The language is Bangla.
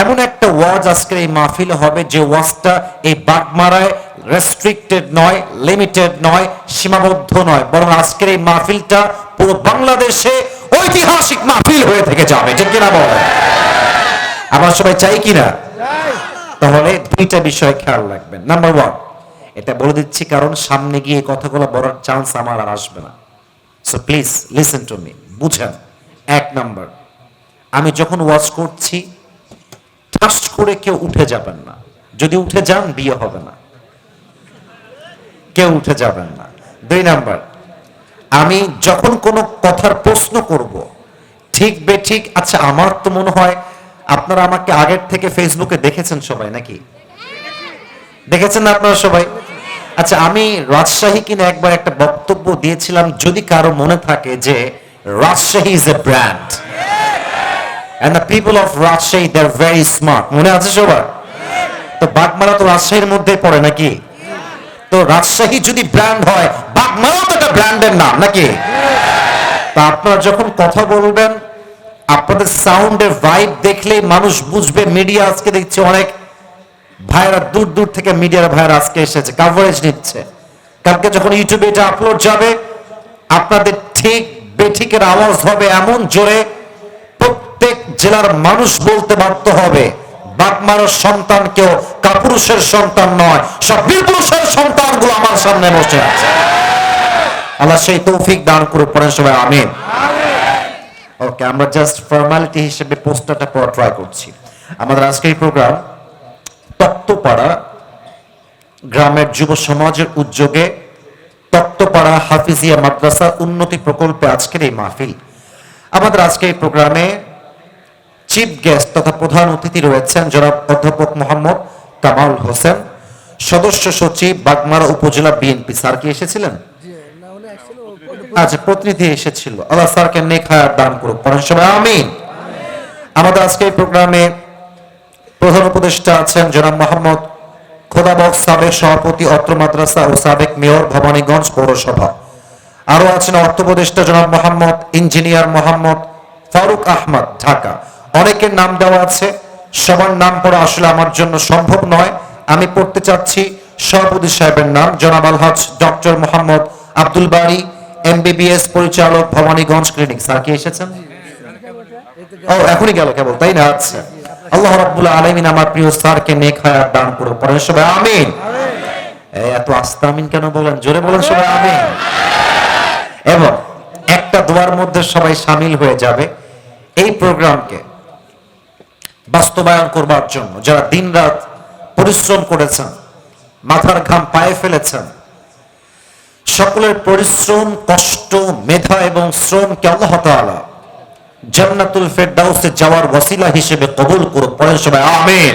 এমন একটা ওয়াজ আজকের এই মাহফিল হবে যে ওয়াজটা এই বাগমারায় রেস্ট্রিক্টেড নয় লিমিটেড নয়, সীমাবদ্ধ নয়। বরং আজকের এই মাহফিলটা পুরো বাংলাদেশে ঐতিহাসিক মাহফিল হয়ে থেকে যাবে। ঠিক কিনা বল? আমরা সবাই চাই কিনা? তাহলে দুইটা বিষয় খেয়াল রাখবেন। নাম্বার ওয়ান এটা বলে দিচ্ছি কারণ সামনে গিয়ে কথাগুলো বলার চান্স আমার আর আসবে না। So please listen to me বুঝেন। এক নাম্বার আমি যখন ওয়াচ করছি করে কেউ উঠে যাবেন না। যদি উঠে যান, বিয়ে হবে না। কেউ উঠে যাবেন না। দুই নাম্বার, আমি যখন কোনো কথার প্রশ্ন করব, ঠিক বে ঠিক আচ্ছা আমার তো মনে হয় আপনারা আমাকে আগের থেকে ফেসবুকে দেখেছেন সবাই নাকি? দেখেছেন না আপনারা সবাই? আচ্ছা আমি রাজশাহী কিনা একবার একটা বক্তব্য দিয়েছিলাম, যদি কারও মনে থাকে যে Rajshahi is a brand and the people of Rajshahi they are very smart মনে আছে সবার? তো বাগমারা তো রাজশাহীর মধ্যে পড়ে নাকি? তো রাজশাহী যদি ব্র্যান্ড হয়, বাগমারাও তো একটা ব্র্যান্ডের নাম নাকি? তা আপনারা যখন কথা বলবেন, আপনাদের সাউন্ডের ভাইব দেখলেই মানুষ বুঝবে মিডিয়া আজকে দেখছি অনেক ভাইরা দূর দূর থেকে মিডিয়ার ভাইরা আজকে এসেছে কাভারেজ নিচ্ছে। কালকে যখন ইউটিউবে এটা আপলোড যাবে, আপনাদের ঠিক বেঠিকের আওয়াজ হবে এমন জোরে জেলার মানুষ বলতে বাধ্য হবে বাগমারের সন্তান কেউ কাপুরুষের সন্তান নয় সব বীরপুরুষের সন্তানগুলো আমার সামনে বসে আছে। আল্লাহ সেই তৌফিক দান করে পড়েন সবাই আমিন। ওকে আমরা জাস্ট ফর্মালিটি হিসেবে পোস্টারটা পড়া ট্রাই করছি। আমাদের আজকের প্রোগ্রাম তত্ত্বপাড়া গ্রামের যুব সমাজের উদ্যোগে তত্ত্বপাড়া হাফিজিয়া মাদ্রাসা উন্নতি প্রকল্পে আজকের এই মাহফিল। আমাদের আজকে এই প্রোগ্রামে চিফ গেস্ট তথা প্রধান অতিথি রয়েছেন, জনাব অধ্যাপক মোহাম্মদ কামাল হোসেন। সদস্য সচিব বাগমারা উপজেলা বিএনপি। স্যার কি এসেছিলেন? আচ্ছা প্রতিনিধি এসেছিল। আল্লাহ স্যারকে দান করুক। আমিন। আমাদের প্রোগ্রামে প্রধান উপদেষ্টা আছেন জনাব মোহাম্মদ খোদাবক সাবেক সভাপতি, অত্র মাদ্রাসা ও সাবেক মেয়র ভবানীগঞ্জ পৌরসভা। আরও আছেন অর্থ উপদেষ্টা জনাব মোহাম্মদ, ইঞ্জিনিয়ার মোহাম্মদ ফারুক আহমদ, ঢাকা। অনেকের নাম দেওয়া আছে, সবার নাম পড়া আসলে আমার জন্য সম্ভব নয়। আমি পড়তে চাচ্ছি সভাপতি সাহেবের নাম, জনাব আলহাজ ডক্টর মোহাম্মদ আব্দুল বাড়ি এমবিবিএস পরিচালক ভবানীগঞ্জ ক্লিনিক। স্যার, কি এসেছেন? ও, এখনই গেল কেবল, তাই না? আচ্ছা। আল্লাহ রাব্বুল আলামিন আমার প্রিয় স্যারকে নেক হায়াত দান করুন পড়েন সবাই, আমিন। এত আস্তে আমিন কেন বলেন? জোরে বলেন সবাই, আমিন। এবং একটা দোয়ার মধ্যে সবাই সামিল হয়ে যাবে। এই প্রোগ্রামকে বাস্তবায়ন করবার জন্য। যারা দিন রাত পরিশ্রম করেছেন, মাথার ঘাম পায়ে ফেলেছেন, সকলের পরিশ্রম, কষ্ট, মেধা এবং শ্রমকে আল্লাহ তাআলা জান্নাতুল ফেরদাউসে যাওয়ার ওয়াসিলা হিসেবে কবুল করুক। পড়েন সবাই, আমিন।